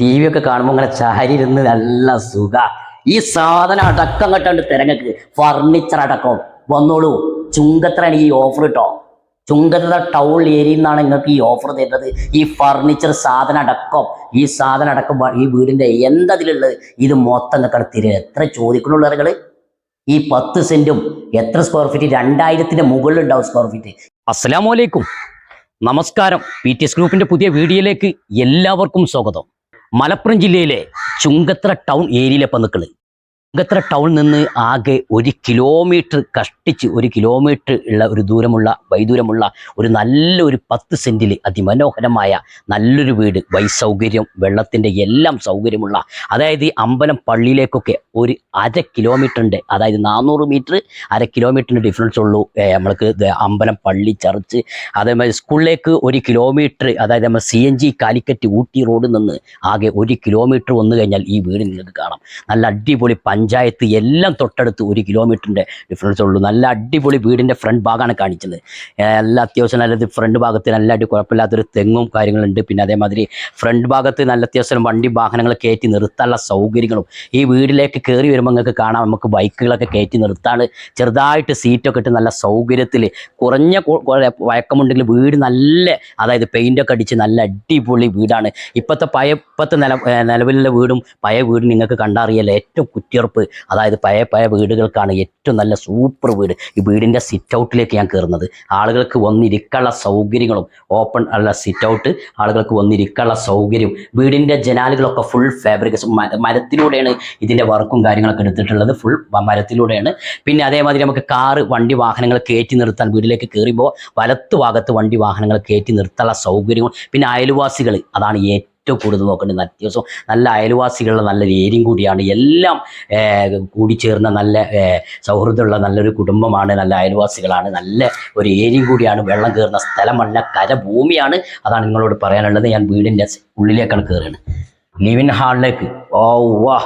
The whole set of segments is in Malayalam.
ടി വി ഒക്കെ കാണുമ്പോൾ ഇങ്ങനെ ചാരി ഇരുന്ന് നല്ല സുഖ. ഈ സാധനം അടക്കം കെട്ടുണ്ട് തിരങ്ങക്ക്. ഫർണിച്ചർ അടക്കം. വന്നോളൂ. ചുങ്കത്തിലാണ് ഈ ഓഫർ കിട്ടോ ചുങ്കത്ര ടൗൺ ഏരിയയിൽ നിന്നാണ് നിങ്ങൾക്ക് ഈ ഓഫർ തരുന്നത്. ഈ ഫർണിച്ചർ സാധനം അടക്കം. ഈ സാധനം അടക്കം ഈ വീടിന്റെ എന്തതിലുള്ളത് ഇത് മൊത്തം നിങ്ങൾക്ക് തിരി. എത്ര ചോദിക്കണുള്ള നിങ്ങൾ ഈ പത്ത് സെന്റും എത്ര സ്ക്വയർ ഫീറ്റ് രണ്ടായിരത്തിന്റെ മുകളിൽ ഉണ്ടാവും സ്ക്വയർ ഫീറ്റ് അസ്സലാമലൈക്കും നമസ്കാരം. പി ടി എസ് ഗ്രൂപ്പിന്റെ പുതിയ വീഡിയോയിലേക്ക് എല്ലാവർക്കും സ്വാഗതം. മലപ്പുറം ജില്ലയിലെ ചുങ്കത്ര ടൗൺ ഏരിയയിലെ നിൽക്കുന്നത് ചുങ്കത്ര ടൗണിൽ നിന്ന് ആകെ ഒരു കിലോമീറ്റർ കഷ്ടിച്ച് ഒരു കിലോമീറ്റർ ഉള്ള ഒരു ദൂരമുള്ള വൈദൂരമുള്ള ഒരു നല്ലൊരു പത്ത് സെന്റിൽ അതിമനോഹരമായ നല്ലൊരു വീട് വൈ സൗകര്യം വെള്ളത്തിന്റെ എല്ലാം സൗകര്യമുള്ള അതായത് ഈ അമ്പലം പള്ളിയിലേക്കൊക്കെ ഒരു അര കിലോമീറ്ററിന്റെ അതായത് നാനൂറ് മീറ്റർ അര കിലോമീറ്ററിന്റെ ഡിഫറൻസ് ഉള്ളൂ. നമ്മൾക്ക് അമ്പലം പള്ളി ചർച്ച് അതേമാതിരി സ്കൂളിലേക്ക് ഒരു കിലോമീറ്റർ അതായത് നമ്മൾ C N G Calicut Ooty റോഡിൽ നിന്ന് ആകെ ഒരു കിലോമീറ്റർ വന്നു കഴിഞ്ഞാൽ ഈ വീട് നിങ്ങൾക്ക് കാണാം. നല്ല അടിപൊളി പഞ്ചായത്ത് എല്ലാം തൊട്ടടുത്ത് ഒരു കിലോമീറ്ററിന്റെ ഡിഫറൻസ് ഉള്ളൂ. നല്ല അടിപൊളി വീടിന്റെ ഫ്രണ്ട് ഭാഗമാണ് കാണിച്ചത്. എല്ലാ അത്യാവശ്യം നല്ലത് ഫ്രണ്ട് ഭാഗത്ത് നല്ല അടി കുഴപ്പമില്ലാത്തൊരു തെങ്ങും കാര്യങ്ങളുണ്ട്. പിന്നെ അതേമാതിരി ഫ്രണ്ട് ഭാഗത്ത് നല്ല അത്യാവശ്യം വണ്ടി വാഹനങ്ങൾ കയറ്റി നിർത്താനുള്ള സൗകര്യങ്ങളും. ഈ വീടിലേക്ക് കയറി വരുമ്പോൾ നിങ്ങൾക്ക് കാണാം നമുക്ക് ബൈക്കുകളൊക്കെ കയറ്റി നിർത്താൻ ചെറുതായിട്ട് സീറ്റൊക്കെ ഇട്ട് നല്ല സൗകര്യത്തിൽ കുറഞ്ഞ വഴക്കമുണ്ടെങ്കിൽ വീട് നല്ല അതായത് പെയിന്റൊക്കെ അടിച്ച് നല്ല അടിപൊളി വീടാണ്. ഇപ്പോഴത്തെ പഴയ ഇപ്പോഴത്തെ നില നിലവിലുള്ള വീടും പഴയ വീടും നിങ്ങൾക്ക് കണ്ടറിയാലോ. ഏറ്റവും കുറ്റിയുറപ്പ് അതായത് പഴയ പഴയ വീടുകൾക്കാണ് ഏറ്റവും നല്ല സൂപ്പർ വീട്. ഈ വീടിന്റെ സിറ്റ് ഔട്ടിലേക്ക് ഞാൻ കയറുന്നത് ആളുകൾക്ക് വന്നിരിക്കാനുള്ള സൗകര്യങ്ങളും ഓപ്പൺ ഉള്ള സിറ്റ് ഔട്ട് ആളുകൾക്ക് വന്നിരിക്കാനുള്ള സൗകര്യം വീടിന്റെ ജനാലുകളൊക്കെ ഫുൾ ഫാബ്രിക്സ് മരത്തിലൂടെയാണ് ഇതിന്റെ വർക്കും കാര്യങ്ങളൊക്കെ എടുത്തിട്ടുള്ളത്. ഫുൾ മരത്തിലൂടെയാണ്. പിന്നെ അതേമാതിരി നമുക്ക് കാറ് വണ്ടി വാഹനങ്ങൾ കയറ്റി നിർത്താൻ വീട്ടിലേക്ക് കയറുമ്പോൾ വലത്ത് ഭാഗത്ത് വണ്ടി വാഹനങ്ങൾ കയറ്റി നിർത്താനുള്ള സൗകര്യങ്ങൾ. പിന്നെ അയൽവാസികൾ അതാണ് ഏറ്റവും കൂടുതൽ നോക്കേണ്ടത് അത്യാവശ്യം നല്ല അയൽവാസികളുള്ള നല്ലൊരു ഏരിയയും കൂടിയാണ്. എല്ലാം കൂടി കൂടിച്ചേർന്ന നല്ല സൗഹൃദമുള്ള നല്ലൊരു കുടുംബമാണ് നല്ല അയൽവാസികളാണ് നല്ല ഒരു ഏരിയയും കൂടിയാണ് വെള്ളം കയറുന്ന സ്ഥലമല്ല കരഭൂമിയാണ്. അതാണ് നിങ്ങളോട് പറയാനുള്ളത്. ഞാൻ വീടിന്റെ ഉള്ളിലേക്കാണ് കയറുന്നത്. ലിവിൻ ഹാളിലേക്ക്. ഓ വാ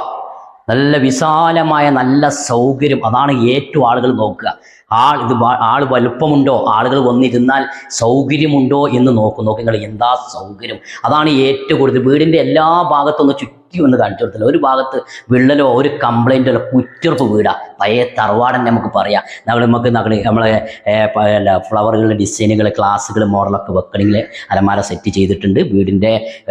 നല്ല വിശാലമായ നല്ല സൗകര്യം. അതാണ് ഏറ്റവും ആളുകൾ നോക്കുക. ആൾ ഇത് ആൾ വലുപ്പമുണ്ടോ? ആളുകൾ വന്നിരുന്നാൽ സൗകര്യമുണ്ടോ എന്ന് നോക്കും. നോക്കി നിങ്ങൾ എന്താ സൗകര്യം? അതാണ് ഏറ്റവും കൂടുതൽ. വീടിന്റെ എല്ലാ ഭാഗത്തൊന്ന് ചുറ്റി ഒന്ന് കാണിച്ചു കൊടുത്തില്ല. ഒരു ഭാഗത്ത് വിള്ളലോ ഒരു കംപ്ലൈന്റോ കുറ്റിയുറപ്പ് വീടാ. പഴയ തറവാടൻ നമുക്ക് പറയാം. നമ്മൾ നമുക്ക് നമ്മൾ നമ്മളെ അല്ല ഫ്ലവറുകളുടെ ഡിസൈനുകൾ ക്ലാസ്സുകൾ മോഡലൊക്കെ വെക്കണമെങ്കിൽ അലമാര സെറ്റ് ചെയ്തിട്ടുണ്ട്. വീടിന്റെ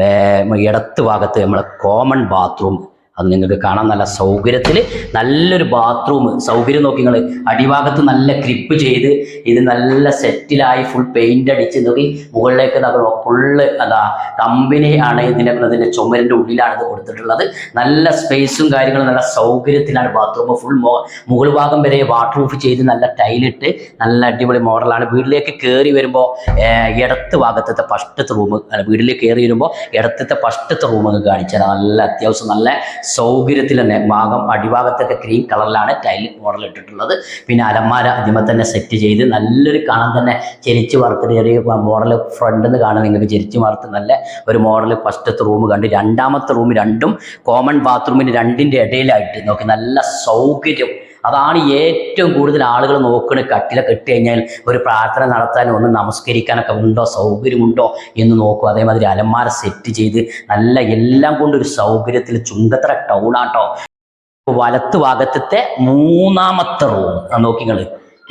ഇടത്ത് ഭാഗത്ത് നമ്മളെ കോമൺ ബാത്റൂം അത് നിങ്ങൾക്ക് കാണാൻ നല്ല സൗകര്യത്തിൽ നല്ലൊരു ബാത്റൂം സൗകര്യം നോക്കി നിങ്ങൾ അടിഭാഗത്ത് നല്ല ക്രിപ്പ് ചെയ്ത് ഇത് നല്ല സെറ്റിലായി ഫുൾ പെയിന്റ് അടിച്ച് നോക്കി മുകളിലേക്ക് ഫുള്ള് അതാ കമ്പനി ആണ് ഇതിന്റെ ഇതിന്റെ ചുമരിന്റെ ഉള്ളിലാണ് ഇത് കൊടുത്തിട്ടുള്ളത്. നല്ല സ്പേസും കാര്യങ്ങളും നല്ല സൗകര്യത്തിലാണ് ബാത്റൂം ഫുൾ മുകൾ ഭാഗം വരെ വാട്ടർ പ്രൂഫ് ചെയ്ത് നല്ല ടൈലിട്ട് നല്ല അടിപൊളി മോഡലാണ് വീട്ടിലേക്ക് കയറി വരുമ്പോൾ ഇടത്ത് ഭാഗത്തത്തെ ഫസ്റ്റത്തെ റൂം വീട്ടിലേക്ക് കയറി വരുമ്പോൾ ഇടത്തത്തെ ഫസ്റ്റത്തെ റൂം ഒക്കെ കാണിച്ചാൽ നല്ല അത്യാവശ്യം നല്ല സൗകര്യത്തിൽ തന്നെ ഭാഗം അടിഭാഗത്തൊക്കെ ക്രീം കളറിലാണ് ടൈൽ മോഡൽ ഇട്ടിട്ടുള്ളത്. പിന്നെ അലമാര അതിമ തന്നെ സെറ്റ് ചെയ്ത് നല്ലൊരു കാണാൻ തന്നെ ചെരിച്ച് വറുത്ത് ചെറിയ മോഡൽ ഫ്രണ്ടിൽ നിന്ന് കാണാൻ നിങ്ങൾക്ക് ചെരിച്ച് വറുത്ത് നല്ല ഒരു മോഡൽ ഫസ്റ്റത്തെ റൂം കണ്ട് രണ്ടാമത്തെ റൂം രണ്ടും കോമൺ ബാത്റൂമിന് രണ്ടിന്റെ ഇടയിലായിട്ട് നോക്കി നല്ല സൗകര്യം. അതാണ് ഏറ്റവും കൂടുതൽ ആളുകൾ നോക്കുന്നത് കട്ടിലൊക്കെ ഇട്ട് കഴിഞ്ഞാൽ ഒരു പ്രാർത്ഥന നടത്താൻ ഒന്ന് നമസ്കരിക്കാനൊക്കെ ഉണ്ടോ? സൗകര്യമുണ്ടോ? എന്ന് നോക്കും. അതേമാതിരി അലമാര സെറ്റ് ചെയ്ത് നല്ല എല്ലാം കൊണ്ടൊരു സൗകര്യത്തിൽ ചുങ്കത്തറ ടൗണാട്ടോ വലത്ത് ഭാഗത്തെ മൂന്നാമത്തെ റൂം നോക്കിങ്ങൾ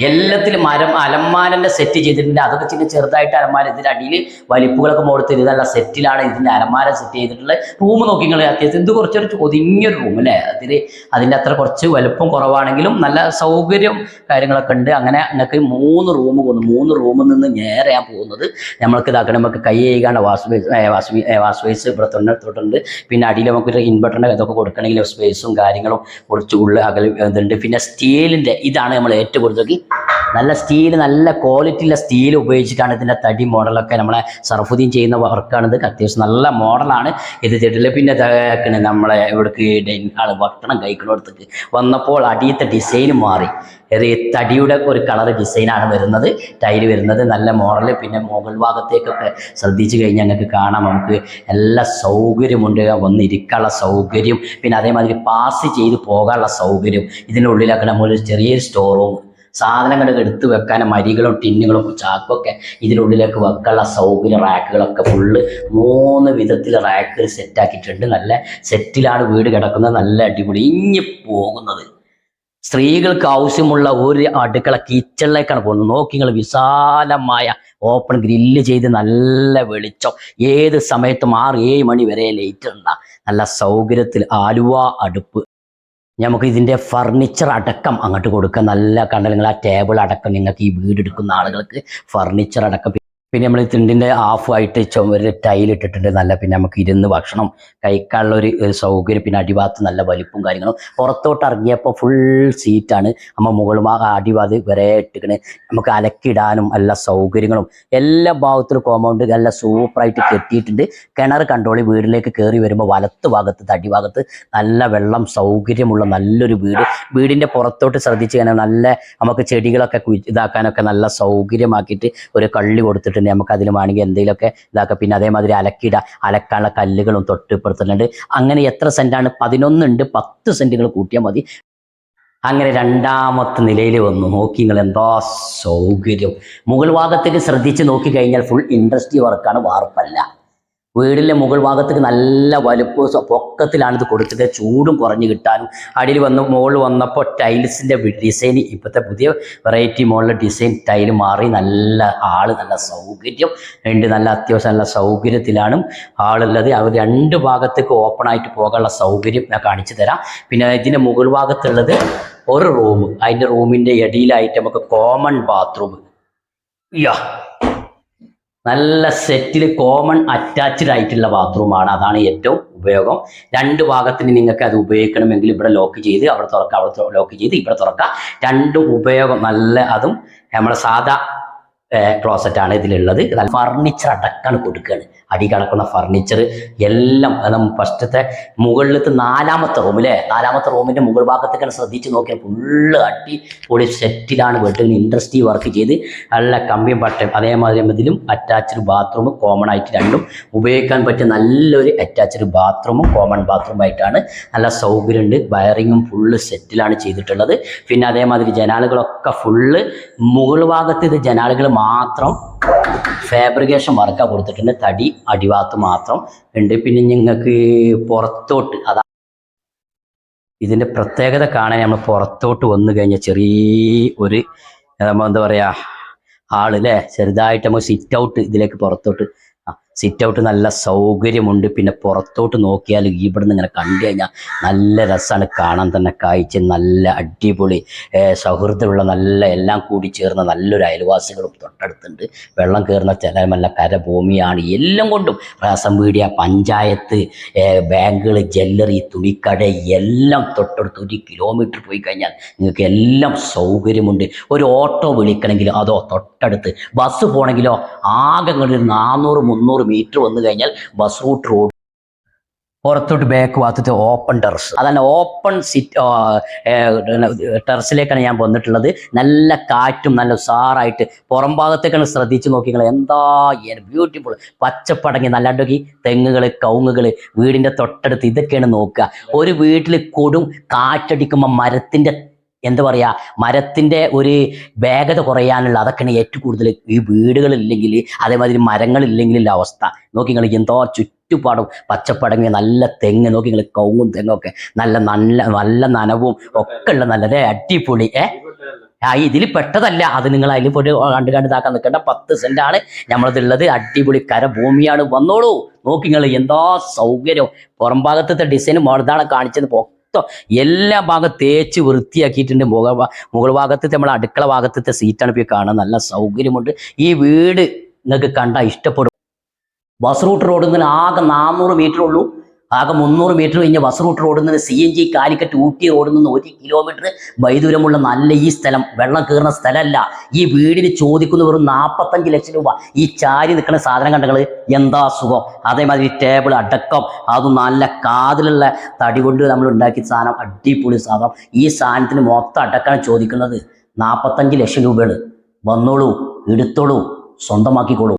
എല്ലാത്തിലും മരം അലമാരന്റെ സെറ്റ് ചെയ്തിട്ടുണ്ട്. അതൊക്കെ ചിന്ന ചെറുതായിട്ട് അലമാര ഇതിന്റെ അടിയിൽ വലിപ്പുകളൊക്കെ കൊടുത്ത് ഇതല്ല സെറ്റിലാണ് ഇതിന്റെ അലമാര സെറ്റ് ചെയ്തിട്ടുള്ളത്. റൂം നോക്കി നിങ്ങൾ അത്യാവശ്യം ഇത് കുറച്ചൊരു ഒതുങ്ങിയൊരു റൂം അല്ലേ? അതിൽ അതിന്റെ അത്ര കുറച്ച് വലുപ്പം കുറവാണെങ്കിലും നല്ല സൗകര്യം കാര്യങ്ങളൊക്കെ ഉണ്ട്. അങ്ങനെ നിങ്ങൾക്ക് മൂന്ന് റൂം പോകുന്നു. മൂന്ന് റൂമിൽ നിന്ന് നേരെ ഞാൻ പോകുന്നത് നമ്മൾക്ക് ഇതാക്കണം. നമുക്ക് കൈ വാഷ് ബേ- വാഷ് ബേസ് ഇവിടെ തന്നെ തൊട്ടുണ്ട് പിന്നെ അടിയിൽ നമുക്ക് ഇൻവെർട്ടറിന്റെ ഇതൊക്കെ കൊടുക്കണമെങ്കിൽ സ്പേസും കാര്യങ്ങളും കുറച്ച് ഉള്ളിൽ അകൽ ഇതുണ്ട്. പിന്നെ സ്റ്റീലിന്റെ ഇതാണ് നമ്മൾ ഏറ്റവും കൂടുതൽ നല്ല സ്റ്റീൽ നല്ല ക്വാളിറ്റിയുള്ള സ്റ്റീൽ ഉപയോഗിച്ചിട്ടാണ് ഇതിന്റെ തടി മോഡലൊക്കെ നമ്മളെ സർഫുദ്ദീൻ ചെയ്യുന്ന വർക്കാണിത് അത്യാവശ്യം നല്ല മോഡലാണ് ഇത് ചെയ്തിട്ടുള്ളത് പിന്നെ ഇതാക്കണ് നമ്മളെ ഇവിടേക്ക് ആൾ ഭക്ഷണം കഴിക്കുന്നിടത്തേക്ക് വന്നപ്പോൾ അടിയത്തെ ഡിസൈൻ മാറി. തടിയുടെ ഒരു കളർ ഡിസൈനാണ് വരുന്നത് ടൈൽ വരുന്നത്. നല്ല മോഡൽ പിന്നെ മുകൾ ഭാഗത്തേക്കൊക്കെ ശ്രദ്ധിച്ചു കഴിഞ്ഞാൽ ഞങ്ങൾക്ക് കാണാം. നമുക്ക് എല്ലാ സൗകര്യമുണ്ട്. വന്നിരിക്കാനുള്ള സൗകര്യം പിന്നെ അതേമാതിരി പാസ് ചെയ്ത് പോകാനുള്ള സൗകര്യം. ഇതിന്റെ ഉള്ളിലൊക്കെ നമ്മൾ ചെറിയൊരു സ്റ്റോർ റൂം സാധനങ്ങൾ എടുത്ത് വെക്കാൻ അരികളും ടിന്നുകളും ചാക്കൊക്കെ ഇതിനുള്ളിലേക്ക് വെക്കാനുള്ള സൗകര്യം റാക്കുകളൊക്കെ ഫുള്ള് മൂന്ന് വിധത്തിൽ റാക്കുകൾ സെറ്റാക്കിയിട്ടുണ്ട് നല്ല സെറ്റിലാണ് വീട് കിടക്കുന്നത്. നല്ല അടിപൊളി. ഇഞ്ഞി പോകുന്നത്. സ്ത്രീകൾക്ക് ആവശ്യമുള്ള ഒരു അടുക്കള കിച്ചണിലേക്കാണ് പോകുന്നത്. നോക്കി നിങ്ങൾ വിശാലമായ ഓപ്പൺ ഗ്രില്ല് ചെയ്ത് നല്ല വെളിച്ചം. ഏത് സമയത്തും ആറ് ഏഴ് മണി വരെ ലൈറ്റ് ഉണ്ടാ നല്ല സൗകര്യത്തിൽ ആലുവ അടുപ്പ് നമുക്ക് ഇതിന്റെ ഫർണിച്ചർ അടക്കം അങ്ങോട്ട് കൊടുക്കാം നല്ല കണ്ട നിങ്ങൾ ആ ടേബിൾ അടക്കം നിങ്ങൾക്ക് ഈ വീട് എടുക്കുന്ന ആളുകൾക്ക് ഫർണിച്ചർ അടക്കം പിന്നെ നമ്മൾ തിണ്ടിന്റെ ആയിട്ട് ചുമര് ടൈൽ ഇട്ടിട്ടുണ്ട്. നല്ല പിന്നെ നമുക്ക് ഇരുന്ന് ഭക്ഷണം കഴിക്കാനുള്ള ഒരു സൗകര്യം. പിന്നെ അടിഭാഗത്ത് നല്ല വലിപ്പും കാര്യങ്ങളും. പുറത്തോട്ട് ഇറങ്ങിയപ്പോൾ ഫുൾ സീറ്റാണ് നമ്മൾ മുകൾ ഭാഗം അടിഭാഗത്ത് വരെ ഇട്ടിക്കണ് നമുക്ക് അലക്കിടാനും എല്ലാ സൗകര്യങ്ങളും. എല്ലാ ഭാഗത്തിലും കോമ്പൗണ്ട് നല്ല സൂപ്പറായിട്ട് കെട്ടിയിട്ടുണ്ട്. കിണർ കണ്ടോളി വീടിലേക്ക് കയറി വരുമ്പോൾ വലത്ത് ഭാഗത്ത് അടിഭാഗത്ത് നല്ല വെള്ളം സൗകര്യമുള്ള നല്ലൊരു വീട്. വീടിന്റെ പുറത്തോട്ട് ശ്രദ്ധിച്ച് കഴിഞ്ഞാൽ നല്ല നമുക്ക് ചെടികളൊക്കെ ഇതാക്കാനൊക്കെ നല്ല സൗകര്യമാക്കിയിട്ട് ഒരു കള്ളി കൊടുത്തിട്ടുണ്ട് നമുക്ക് അതിൽ വേണമെങ്കിൽ എന്തെങ്കിലുമൊക്കെ ഇതാക്കുക പിന്നെ അതേമാതിരി അലക്കിട അലക്കാനുള്ള കല്ലുകളും തൊട്ട് തൊട്ടിപ്പുറത്തുണ്ട് അങ്ങനെ എത്ര സെന്റാണ് പതിനൊന്നുണ്ട് പത്ത് സെന്റുകൾ കൂട്ടിയാൽ മതി. അങ്ങനെ രണ്ടാമത്തെ നിലയിൽ വന്നു. നോക്കി നിങ്ങൾ എന്താ സൗകര്യം. മുകൾ ഭാഗത്തേക്ക് ശ്രദ്ധിച്ച് നോക്കി കഴിഞ്ഞാൽ ഫുൾ ഇൻഡസ്ട്രി വർക്കാണ് വാർപ്പല്ല. വീടിന്റെ മുകൾ ഭാഗത്തേക്ക് നല്ല വലുപ്പവും പൊക്കത്തിലാണിത് കൊടുത്തത് ചൂടും കുറഞ്ഞു കിട്ടാനും. അടിയിൽ വന്ന് മുകളിൽ വന്നപ്പോൾ ടൈൽസിന്റെ ഡിസൈൻ ഇപ്പോഴത്തെ പുതിയ വെറൈറ്റി മുകളിലെ ഡിസൈൻ ടൈൽ മാറി. നല്ല ആൾ നല്ല സൗകര്യം. ഉണ്ട് നല്ല അത്യാവശ്യം നല്ല സൗകര്യത്തിലാണ് ആളുള്ളത് അവർ രണ്ട് ഭാഗത്തേക്ക് ഓപ്പൺ ആയിട്ട് പോകാനുള്ള സൗകര്യം ഞാൻ കാണിച്ചു തരാം. പിന്നെ ഇതിന്റെ മുകൾ ഭാഗത്തുള്ളത് ഒരു റൂം അതിന്റെ റൂമിന്റെ ഇടയിലായിട്ട് നമുക്ക് കോമൺ ബാത്റൂം യാ നല്ല സെറ്റിൽ കോമൺ അറ്റാച്ച്ഡ് ആയിട്ടുള്ള ബാത്റൂമാണ് അതാണ് ഏറ്റവും ഉപയോഗം. രണ്ട് ഭാഗത്തിന് നിങ്ങൾക്ക് അത് ഉപയോഗിക്കണമെങ്കിൽ ഇവിടെ ലോക്ക് ചെയ്ത് അവിടെ തുറക്കുക അവിടെ ലോക്ക് ചെയ്ത് ഇവിടെ തുറക്കുക രണ്ടും ഉപയോഗം നല്ല അതും നമ്മളെ സാധാ ക്ലോസറ്റ് ആണ് ഇതിലുള്ളത്. ഫർണിച്ചർ അടക്കാണ് കൊടുക്കുകയാണ് അടി കിടക്കുന്ന ഫർണിച്ചർ എല്ലാം ഫസ്റ്റത്തെ മുകളിലത്തെ നാലാമത്തെ റൂം അല്ലേ നാലാമത്തെ റൂമിന്റെ മുകൾ ഭാഗത്തേക്കാണ് ശ്രദ്ധിച്ച് നോക്കിയാൽ ഫുള്ള് അടി പൊളി സെറ്റിലാണ് വീട്ടിൽ ഇൻഡസ്ട്രി വർക്ക് ചെയ്ത് നല്ല കമ്പിയും പട്ടയും അതേമാതിരി ഇതിലും അറ്റാച്ച്ഡ് ബാത്റൂം കോമൺ ആയിട്ട് രണ്ടും. ഉപയോഗിക്കാൻ പറ്റിയ നല്ലൊരു അറ്റാച്ച്ഡ് ബാത്റൂമും കോമൺ ബാത്റൂമായിട്ടാണ് നല്ല സൗകര്യമുണ്ട്. വയറിങ്ങും ഫുള്ള് സെറ്റിലാണ് ചെയ്തിട്ടുള്ളത്. പിന്നെ അതേമാതിരി ജനാലുകളൊക്കെ ഫുള്ള് മുകൾ ഭാഗത്ത് ഇത് ജനാലുകൾ മാത്രം ഫാബ്രിക്കേഷൻ വർക്കാണ് കൊടുത്തിട്ടുണ്ട് തടി അടിവാത്ത് മാത്രം ഉണ്ട്. പിന്നെ നിങ്ങൾക്ക് പുറത്തോട്ട് അതാ ഇതിന്റെ പ്രത്യേകത കാണാൻ നമ്മൾ പുറത്തോട്ട് വന്നു കഴിഞ്ഞാൽ ചെറിയ ഒരു നമ്മൾ എന്താ പറയുക ഹാൾ അല്ലേ ചെറുതായിട്ട് നമുക്ക് സിറ്റ് ഔട്ട് ഇതിലേക്ക് പുറത്തോട്ട് സിറ്റ് ഔട്ട് നല്ല സൗകര്യമുണ്ട്. പിന്നെ പുറത്തോട്ട് നോക്കിയാൽ ഇവിടെ നിന്ന് ഇങ്ങനെ കണ്ടു കഴിഞ്ഞാൽ നല്ല രസമാണ്. കാണാൻ തന്നെ കാഴ്ച നല്ല അടിപൊളി സൗഹൃദമുള്ള നല്ല എല്ലാം കൂടി ചേർന്ന നല്ലൊരു അയൽവാസികളും തൊട്ടടുത്തുണ്ട്. വെള്ളം കയറുന്ന ചില നല്ല കരഭൂമിയാണ്. എല്ലാം കൊണ്ടും പ്രാസം പീടിയ പഞ്ചായത്ത് ബാങ്കുകൾ ജ്വല്ലറി തുണിക്കട എല്ലാം തൊട്ടടുത്ത് ഒരു കിലോമീറ്റർ പോയി കഴിഞ്ഞാൽ നിങ്ങൾക്ക് എല്ലാം സൗകര്യമുണ്ട്. ഒരു ഓട്ടോ വിളിക്കണമെങ്കിലോ അതോ തൊട്ടടുത്ത്. ബസ് പോകണമെങ്കിലോ ആകെ ഒരു നാനൂറ് മുന്നൂറ് മീറ്റർ വന്നു കഴിഞ്ഞാൽ ബസ് റൂട്ട് റോഡ് പുറത്തോട്ട് ബാക്ക് ഭാഗത്ത് ഓപ്പൺ ടെറസ് അതാണ് ഓപ്പൺ സിറ്റ് ടെറസിലേക്കാണ് ഞാൻ വന്നിട്ടുള്ളത്. നല്ല കാറ്റും നല്ല ഉസാറായിട്ട് പുറം ഭാഗത്തേക്കാണ് ശ്രദ്ധിച്ച് നോക്കിങ്ങൾ എന്താ ബ്യൂട്ടിഫുൾ പച്ചപ്പടങ്ങി നല്ലാണ്ടൊക്കെ തെങ്ങുകൾ കവുങ്ങുകൾ വീടിന്റെ തൊട്ടടുത്ത് ഇതൊക്കെയാണ് നോക്കുക. ഒരു വീട്ടിൽ കൊടും കാറ്റടിക്കുമ്പോൾ മരത്തിന്റെ എന്താ പറയുക മരത്തിന്റെ ഒരു വേഗത കുറയാനുള്ള അതൊക്കെയാണ് ഏറ്റവും കൂടുതൽ ഈ വീടുകളില്ലെങ്കിൽ അതേമാതിരി മരങ്ങളില്ലെങ്കിലുള്ള അവസ്ഥ. നോക്കി നിങ്ങൾ എന്തോ ചുറ്റുപാടും പച്ചപ്പടങ്ങി നല്ല തെങ്ങ് നോക്കി നിങ്ങൾ കൗങ്ങും തെങ്ങൊക്കെ നല്ല നല്ല നല്ല നനവും ഒക്കെ ഉള്ള നല്ലത് അടിപൊളി ഏ? ആ ഇതിൽ പെട്ടതല്ല. അത് നിങ്ങൾ അതിൽ പോയിട്ട് കണ്ട് കണ്ട് ഇതാക്കാൻ നിൽക്കേണ്ട. പത്ത് സെന്റാണ് നമ്മളതുള്ളത് അടിപൊളി കരഭൂമിയാണ് വന്നോളൂ. നോക്കി നിങ്ങൾ എന്താ സൗകര്യം. പുറം ഡിസൈൻ മോഡതാണ് കാണിച്ചത്. മൊത്തം എല്ലാ ഭാഗം തേച്ച് വൃത്തിയാക്കിയിട്ടുണ്ട്. മുഖ മുകൾ ഭാഗത്തെ നമ്മൾ അടുക്കള ഭാഗത്തെ സീറ്റാണ് ഇപ്പോൾ കാണാൻ നല്ല സൗകര്യമുണ്ട്. ഈ വീട് നിങ്ങൾക്ക് കണ്ടാൽ ഇഷ്ടപ്പെടും. ബസ് റൂട്ട് റോഡിൽ നിന്ന് ആകെ നാനൂറ് മീറ്റർ ഉള്ളൂ. ആകെ മുന്നൂറ് മീറ്റർ കഴിഞ്ഞ് ബസ് റൂട്ട് നിന്ന് C N G Calicut Ooty നിന്ന് ഒരു കിലോമീറ്റർ വൈദൂരമുള്ള നല്ല ഈ സ്ഥലം. വെള്ളം കയറുന്ന സ്ഥലമല്ല. ഈ വീടിന് ചോദിക്കുന്ന വെറും നാൽപ്പത്തഞ്ച് ലക്ഷം രൂപ. ഈ ചാരി നിൽക്കുന്ന സാധനം കണ്ടങ്ങൾ എന്താ സുഖം? അതേമാതിരി ടേബിൾ അടക്കം. അതും നല്ല കാതിലുള്ള തടി കൊണ്ട് നമ്മൾ ഉണ്ടാക്കിയ സാധനം. അടിപൊളി സാധനം. ഈ സാധനത്തിന് മൊത്തം അടക്കാണ് ചോദിക്കുന്നത്. നാൽപ്പത്തഞ്ച് ലക്ഷം രൂപയാണ്. വന്നോളൂ എടുത്തോളൂ സ്വന്തമാക്കിക്കോളൂ.